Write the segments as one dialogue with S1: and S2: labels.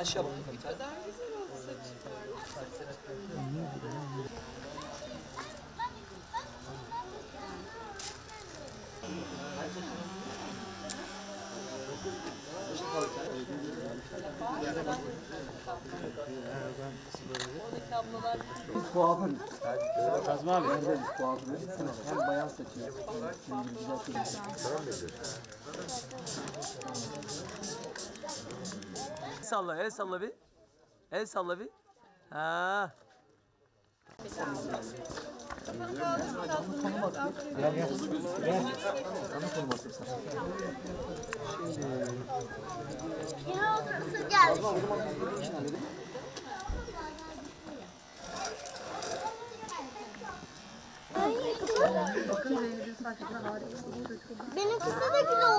S1: Aşağı bakın bir tane.
S2: Kuaför. Kazma abi. Evet, kuaför. Hem bayan saçı. Güzel kızım.
S1: Salla, el salla bir. El salla bir. Ha.
S3: Yine otursun gelmiş. Benimkisi de güzel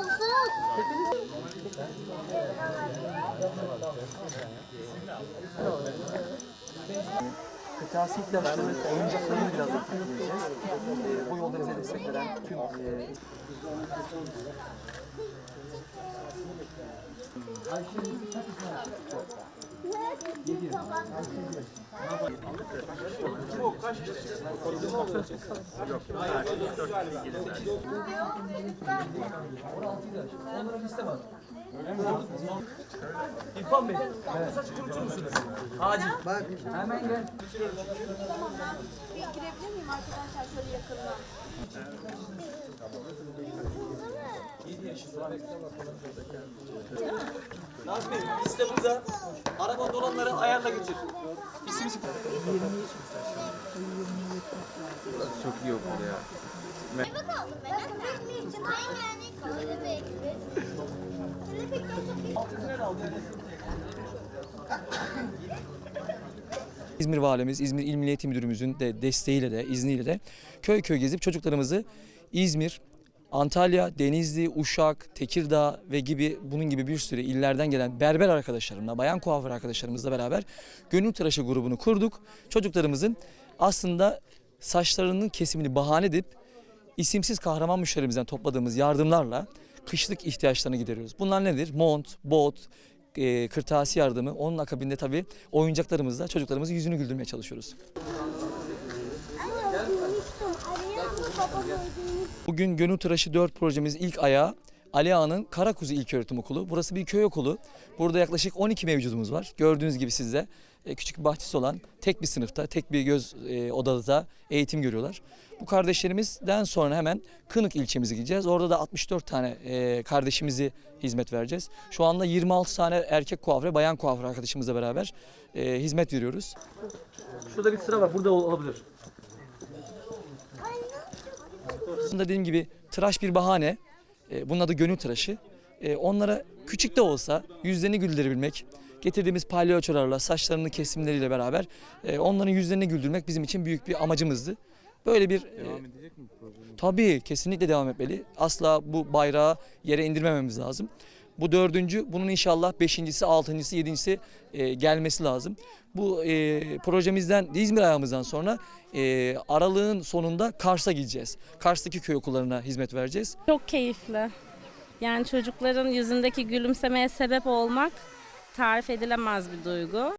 S2: Kırtasiye ihtiyaçları oyuncaklarını biraz. Ee, bu yolda bize destek veren tüm e,
S1: Onların liste var. İrfan Bey, saç kurutur musunuz? Acil. Bak. Hemen gel.
S4: Bir girebilir miyim arkadaşlar şöyle yakından?
S1: Nazmi, liste burada. Araba dolanları ayarla götür. İsim?
S3: Ben için aynı yani. Kelebek. Kelebek
S5: İzmir Valimiz, İzmir İl Milli Eğitim Müdürümüzün de desteğiyle de, izniyle de köy köy gezip çocuklarımızı İzmir, Antalya, Denizli, Uşak, Tekirdağ ve gibi bunun gibi bir sürü illerden gelen berber arkadaşlarımla, bayan kuaför arkadaşlarımızla beraber gönül tıraşı grubunu kurduk. Çocuklarımızın aslında saçlarının kesimini bahane edip isimsiz kahraman müşterimizden topladığımız yardımlarla kışlık ihtiyaçlarını gideriyoruz. Bunlar nedir? Mont, bot, e, kırtasiye yardımı. Onun akabinde tabii oyuncaklarımızla çocuklarımızın yüzünü güldürmeye çalışıyoruz. Bugün Gönül Tıraşı 4 projemiz ilk ayağı Ali Ağa'nın Karakuzu İlköğretim Okulu. Burası bir köy okulu. Burada yaklaşık 12 mevcudumuz var. Gördüğünüz gibi sizde e, küçük bir bahçesi olan tek bir sınıfta, tek bir göz e, odada eğitim görüyorlar. Bu kardeşlerimizden sonra hemen Kınık ilçemize gideceğiz. Orada da 64 tane e, kardeşimizi hizmet vereceğiz. Şu anda 26 tane erkek kuaför, bayan kuaför arkadaşımızla beraber hizmet veriyoruz.
S1: Şurada bir sıra var, burada ol- olabilir.
S5: Aslında dediğim gibi tıraş bir bahane. E, bunun adı gönül tıraşı. E, onlara küçük de olsa yüzlerini güldürebilmek, getirdiğimiz palyaçolarla, saçlarının kesimleriyle beraber e, onların yüzlerini güldürmek bizim için büyük bir amacımızdı. Böyle bir devam edecek mi Tabii kesinlikle devam etmeli. Asla bu bayrağı yere indirmememiz lazım. Bu dördüncü, bunun inşallah beşincisi, altıncısı, yedincisi e, gelmesi lazım. Bu e, projemizden, İzmir ayağımızdan sonra e, aralığın sonunda Kars'a gideceğiz. Kars'taki köy okullarına hizmet vereceğiz.
S6: Çok keyifli. Yani çocukların yüzündeki gülümsemeye sebep olmak tarif edilemez bir duygu.